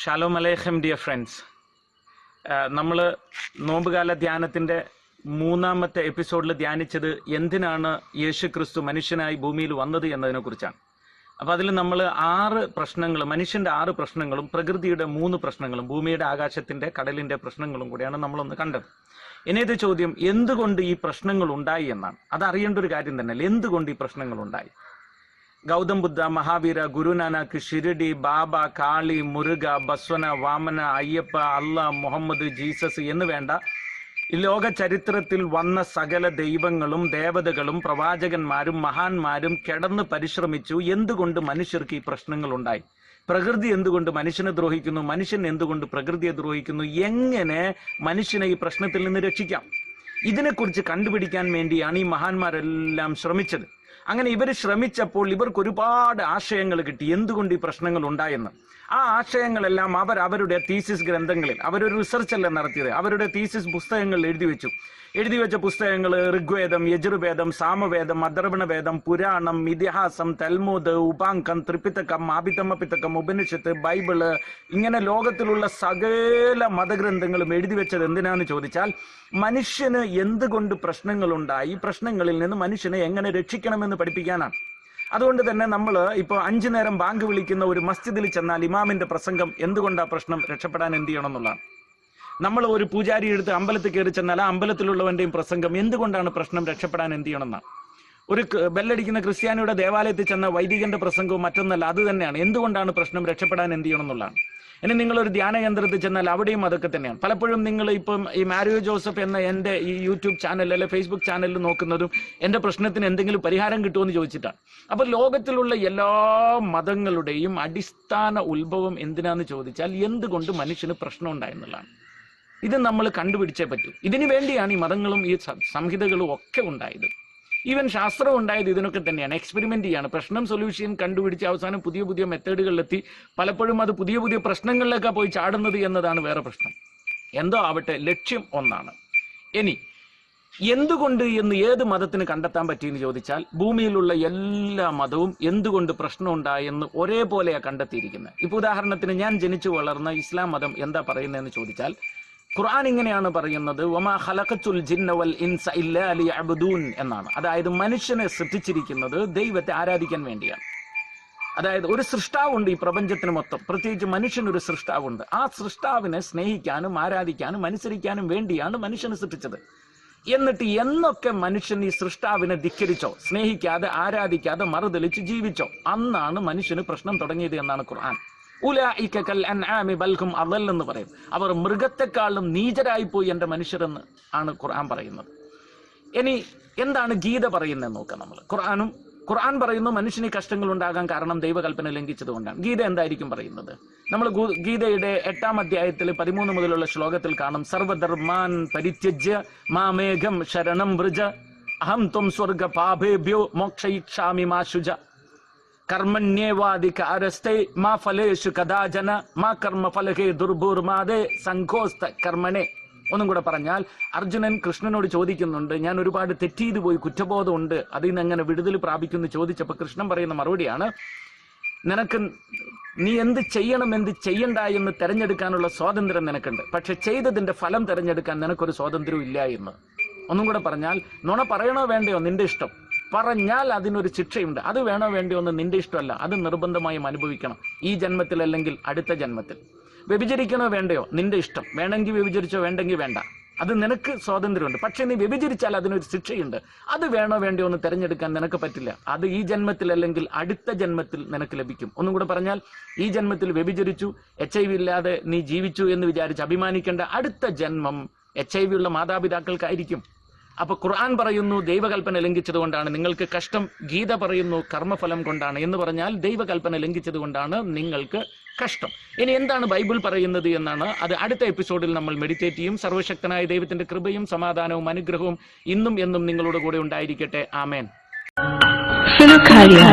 Shalom അലേഖം dear friends. നമ്മൾ നോമ്പുകാല ധ്യാനത്തിന്റെ മൂന്നാമത്തെ എപ്പിസോഡിൽ ധ്യാനിച്ചത് എന്തിനാണ് യേശു ക്രിസ്തു മനുഷ്യനായി ഭൂമിയിൽ വന്നത് എന്നതിനെക്കുറിച്ചാണ്. അപ്പോൾ അതിൽ നമ്മൾ ആറ് പ്രശ്നങ്ങൾ മനുഷ്യന്റെ ആറ് പ്രശ്നങ്ങളും പ്രകൃതിയുടെ മൂന്ന് പ്രശ്നങ്ങളും ഭൂമിയുടെ ആകാശത്തിന്റെ കടലിന്റെ പ്രശ്നങ്ങളും കൂടിയാണ് നമ്മളൊന്ന് കണ്ടത്. ഇനിയത് ചോദ്യം എന്തുകൊണ്ട് ഈ പ്രശ്നങ്ങൾ ഉണ്ടായി എന്നാണ്? അത് അറിയേണ്ട ഒരു കാര്യം തന്നെയല്ലേ എന്തുകൊണ്ട് ഈ പ്രശ്നങ്ങൾ ഉണ്ടായി? ഗൗതം ബുദ്ധ മഹാവീര ഗുരുനാനക് ഷിരഡി ബാബ കാളി മുരുക ബസ്വന വാമന അയ്യപ്പ അല്ല മുഹമ്മദ് ജീസസ് എന്ന് വേണ്ട. ലോക ചരിത്രത്തിൽ വന്ന സകല ദൈവങ്ങളും ദേവതകളും പ്രവാചകന്മാരും മഹാന്മാരും കിടന്ന് പരിശ്രമിച്ചു. എന്തുകൊണ്ട് മനുഷ്യർക്ക് ഈ പ്രശ്നങ്ങൾ ഉണ്ടായി പ്രകൃതി എന്തുകൊണ്ട് മനുഷ്യനെ ദ്രോഹിക്കുന്നു? മനുഷ്യൻ എന്തുകൊണ്ട് പ്രകൃതിയെ ദ്രോഹിക്കുന്നു? എങ്ങനെ മനുഷ്യനെ ഈ പ്രശ്നത്തിൽ നിന്ന് രക്ഷിക്കാം? ഇതിനെക്കുറിച്ച് കണ്ടുപിടിക്കാൻ വേണ്ടിയാണ് ഈ മഹാന്മാരെല്ലാം ശ്രമിച്ചത്. അങ്ങനെ ഇവർ ശ്രമിച്ചപ്പോൾ ഇവർക്ക് ഒരുപാട് ആശയങ്ങൾ കിട്ടി. എന്തുകൊണ്ട് ഈ പ്രശ്നങ്ങൾ ഉണ്ടായെന്ന്? ആ ആശയങ്ങളെല്ലാം അവർ അവരുടെ തീസിസ് ഗ്രന്ഥങ്ങളിൽ അവരൊരു റിസർച്ച് അല്ല നടത്തിയത്? അവരുടെ തീസിസ് പുസ്തകങ്ങളിൽ എഴുതി വെച്ചു. എഴുതി വെച്ച പുസ്തകങ്ങൾ ഋഗ്വേദം യജുർവേദം സാമവേദം അദർവണ വേദം പുരാണം ഇതിഹാസം തൽമൂദ് ഉപാങ്കം ത്രിപിതകം ആപിത്തമ്മ പിത്തക്കം ഉപനിഷത്ത് ബൈബിൾ ഇങ്ങനെ ലോകത്തിലുള്ള സകല മതഗ്രന്ഥങ്ങളും എഴുതി വെച്ചത് എന്തിനാന്ന് ചോദിച്ചാൽ മനുഷ്യന് എന്തുകൊണ്ട് പ്രശ്നങ്ങളുണ്ടായി? പ്രശ്നങ്ങളിൽ നിന്ന് മനുഷ്യനെ എങ്ങനെ രക്ഷിക്കണമെന്ന് പഠിപ്പിക്കാനാണ്. അതുകൊണ്ട് തന്നെ നമ്മൾ ഇപ്പോൾ അഞ്ചു നേരം ബാങ്ക് വിളിക്കുന്ന ഒരു മസ്ജിദിൽ ചെന്നാൽ ഇമാമിന്റെ പ്രസംഗം എന്തുകൊണ്ടാ പ്രശ്നം? രക്ഷപ്പെടാൻ എന്ത് ചെയ്യണം എന്നുള്ളതാണ്. നമ്മൾ ഒരു പൂജാരി എടുത്ത് അമ്പലത്തിൽ കയറി ചെന്നാൽ ആ അമ്പലത്തിലുള്ളവന്റെയും പ്രസംഗം എന്തുകൊണ്ടാണ് പ്രശ്നം രക്ഷപ്പെടാൻ എന്ത് ചെയ്യണം എന്നാണ് ഒരു ബെല്ലടിക്കുന്ന ക്രിസ്ത്യാനിയുടെ ദേവാലയത്തിൽ ചെന്ന വൈദികന്റെ പ്രസംഗവും മറ്റൊന്നല്ല അത് തന്നെയാണ്. എന്തുകൊണ്ടാണ് പ്രശ്നം രക്ഷപ്പെടാൻ എന്ത് ചെയ്യണം എന്നുള്ളതാണ് ഇനി നിങ്ങൾ ഒരു ധ്യാന കേന്ദ്രത്തിൽ ചെന്നാൽ അവിടെയും അതൊക്കെ തന്നെയാണ്. പലപ്പോഴും നിങ്ങൾ ഇപ്പം ഈ മാരിയോ ജോസഫ് എന്ന എന്റെ ഈ യൂട്യൂബ് ചാനൽ അല്ലെ ഫേസ്ബുക്ക് ചാനലിൽ നോക്കുന്നതും എന്റെ പ്രശ്നത്തിന് എന്തെങ്കിലും പരിഹാരം കിട്ടുമെന്ന് ചോദിച്ചിട്ടാണ്. അപ്പോൾ ലോകത്തിലുള്ള എല്ലാ മതങ്ങളുടെയും അടിസ്ഥാന ഉത്ഭവം എന്തിനാന്ന് ചോദിച്ചാൽ എന്തുകൊണ്ട് മനുഷ്യന് പ്രശ്നം ഉണ്ടായെന്നുള്ളതാണ്. ഇത് നമ്മൾ കണ്ടുപിടിച്ചേ പറ്റൂ. ഇതിനു വേണ്ടിയാണ് ഈ മതങ്ങളും ഈ സംഹിതകളും ഒക്കെ ഉണ്ടായത്. ഈവൻ ശാസ്ത്രം ഉണ്ടായത് ഇതിനൊക്കെ തന്നെയാണ്. എക്സ്പെരിമെന്റ് ചെയ്യാണ്. പ്രശ്നം സൊല്യൂഷൻ കണ്ടുപിടിച്ച് അവസാനം പുതിയ പുതിയ മെത്തേഡുകളിലെത്തി. പലപ്പോഴും അത് പുതിയ പുതിയ പ്രശ്നങ്ങളിലൊക്കെ പോയി ചാടുന്നത് എന്നതാണ് വേറെ പ്രശ്നം. എന്തോ ആവട്ടെ ലക്ഷ്യം ഒന്നാണ്. ഇനി എന്തുകൊണ്ട് എന്ന് ഏത് മതത്തിന് കണ്ടെത്താൻ പറ്റിയെന്ന് ചോദിച്ചാൽ ഭൂമിയിലുള്ള എല്ലാ മതവും എന്തുകൊണ്ട് പ്രശ്നമുണ്ടായെന്ന് ഒരേപോലെയാണ് കണ്ടെത്തിയിരിക്കുന്നത്. ഇപ്പൊ ഉദാഹരണത്തിന് ഞാൻ ജനിച്ചു വളർന്ന ഇസ്ലാം മതം എന്താ പറയുന്നതെന്ന് ചോദിച്ചാൽ ഖുർആൻ ഇങ്ങനെയാണ് പറയുന്നത് ഇൻസ എന്നാണ്. അതായത് മനുഷ്യനെ സൃഷ്ടിച്ചിരിക്കുന്നത് ദൈവത്തെ ആരാധിക്കാൻ വേണ്ടിയാണ്. അതായത് ഒരു സൃഷ്ടാവുണ്ട് ഈ പ്രപഞ്ചത്തിന് മൊത്തം. പ്രത്യേകിച്ച് മനുഷ്യനൊരു സൃഷ്ടാവുണ്ട്. ആ സൃഷ്ടാവിനെ സ്നേഹിക്കാനും ആരാധിക്കാനും അനുസരിക്കാനും വേണ്ടിയാണ് മനുഷ്യനെ സൃഷ്ടിച്ചത്. എന്നിട്ട് എന്നൊക്കെ മനുഷ്യൻ ഈ സൃഷ്ടാവിനെ ധിക്കരിച്ചോ സ്നേഹിക്കാതെ ആരാധിക്കാതെ മറുതലിച്ച് ജീവിച്ചോ അന്നാണ് മനുഷ്യന് പ്രശ്നം തുടങ്ങിയത് എന്നാണ് ഖുർആൻ. ഉലായിക കൽ അൻആമി ബൽഹും അദൽ എന്ന് പറയും. അവർ മൃഗത്തെക്കാളും നീചരായിപ്പോയി എന്റെ മനുഷ്യരെന്ന് ആണ് ഖുർആൻ പറയുന്നത്. ഇനി എന്താണ് ഗീത പറയുന്നത് നോക്കാം നമ്മൾ. ഖുർആാനും ഖുർആൻ പറയുന്നു മനുഷ്യന് കഷ്ടങ്ങൾ ഉണ്ടാകാൻ കാരണം ദൈവകൽപ്പന ലംഘിച്ചത് കൊണ്ടാണ്. ഗീത എന്തായിരിക്കും പറയുന്നത്? നമ്മൾ ഗീതയുടെ എട്ടാം അധ്യായത്തിൽ പതിമൂന്ന് മുതലുള്ള ശ്ലോകത്തിൽ കാണും. സർവധർമാൻ പരിത്യജ്യ മാമേഘം ശരണം വൃജ അഹം ത്വം സ്വർഗ പാപേഭ്യോ മോക്ഷയിക്ഷാമി മാ ശുജ കർമ്മണ്യേവാധികാരസ്ഥേ മാ ഫലേഷു കഥാജന മാ കർമ്മ ഫലഹേ ദുർഭൂർമാതെ സംഘോസ്ത കർമ്മനെ ഒന്നും കൂടെ പറഞ്ഞാൽ അർജുനൻ കൃഷ്ണനോട് ചോദിക്കുന്നുണ്ട് ഞാൻ ഒരുപാട് തെറ്റീത് പോയി കുറ്റബോധമുണ്ട് അതിൽ നിന്ന് എങ്ങനെ വിടുതൽ പ്രാപിക്കുന്നു ചോദിച്ചപ്പോൾ കൃഷ്ണൻ പറയുന്ന മറുപടിയാണ് നിനക്ക് നീ എന്ത് ചെയ്യണം എന്ത് ചെയ്യണ്ട എന്ന് തിരഞ്ഞെടുക്കാനുള്ള സ്വാതന്ത്ര്യം നിനക്കുണ്ട്. പക്ഷെ ചെയ്തതിന്റെ ഫലം തിരഞ്ഞെടുക്കാൻ നിനക്കൊരു സ്വാതന്ത്ര്യം ഇല്ല എന്ന്. ഒന്നും കൂടെ പറഞ്ഞാൽ നുണ പറയണോ വേണ്ടയോ? നിന്റെ ഇഷ്ടം. പറഞ്ഞാൽ അതിനൊരു ശിക്ഷയുണ്ട്. അത് വേണോ വേണ്ടയോ ഒന്ന് നിന്റെ ഇഷ്ടമല്ല. അത് നിർബന്ധമായും അനുഭവിക്കണം. ഈ ജന്മത്തിൽ അല്ലെങ്കിൽ അടുത്ത ജന്മത്തിൽ. വ്യഭിചരിക്കണോ വേണ്ടയോ? നിന്റെ ഇഷ്ടം. വേണമെങ്കിൽ വ്യഭിചരിച്ചോ വേണ്ടെങ്കിൽ വേണ്ട. അത് നിനക്ക് സ്വാതന്ത്ര്യമുണ്ട്. പക്ഷെ നീ വ്യഭിചരിച്ചാൽ അതിനൊരു ശിക്ഷയുണ്ട്. അത് വേണോ വേണ്ടയോ ഒന്ന് തിരഞ്ഞെടുക്കാൻ നിനക്ക് പറ്റില്ല. അത് ഈ ജന്മത്തിൽ അല്ലെങ്കിൽ അടുത്ത ജന്മത്തിൽ നിനക്ക് ലഭിക്കും. ഒന്നും കൂടെ പറഞ്ഞാൽ ഈ ജന്മത്തിൽ വ്യഭിചരിച്ചു എച്ച് ഐ വി ഇല്ലാതെ നീ ജീവിച്ചു എന്ന് വിചാരിച്ച് അഭിമാനിക്കേണ്ട അടുത്ത ജന്മം എച്ച് ഐ വി ഉള്ള മാതാപിതാക്കൾക്കായിരിക്കും. അപ്പൊ ഖുർആൻ പറയുന്നു ദൈവകൽപ്പന ലംഘിച്ചത് കൊണ്ടാണ് നിങ്ങൾക്ക് കഷ്ടം ഗീത പറയുന്നു കർമ്മഫലം കൊണ്ടാണ് എന്ന് പറഞ്ഞാൽ ദൈവകൽപ്പന ലംഘിച്ചത് കൊണ്ടാണ് നിങ്ങൾക്ക് കഷ്ടം. ഇനി എന്താണ് ബൈബിൾ പറയുന്നത് എന്നാണ് അത് അടുത്ത എപ്പിസോഡിൽ നമ്മൾ മെഡിറ്റേറ്റ് ചെയ്യും. സർവശക്തനായ ദൈവത്തിന്റെ കൃപയും സമാധാനവും അനുഗ്രഹവും ഇന്നും എന്നും നിങ്ങളുടെ കൂടെ ഉണ്ടായിരിക്കട്ടെ. ആമേൻ. Philokalia,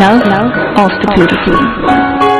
love.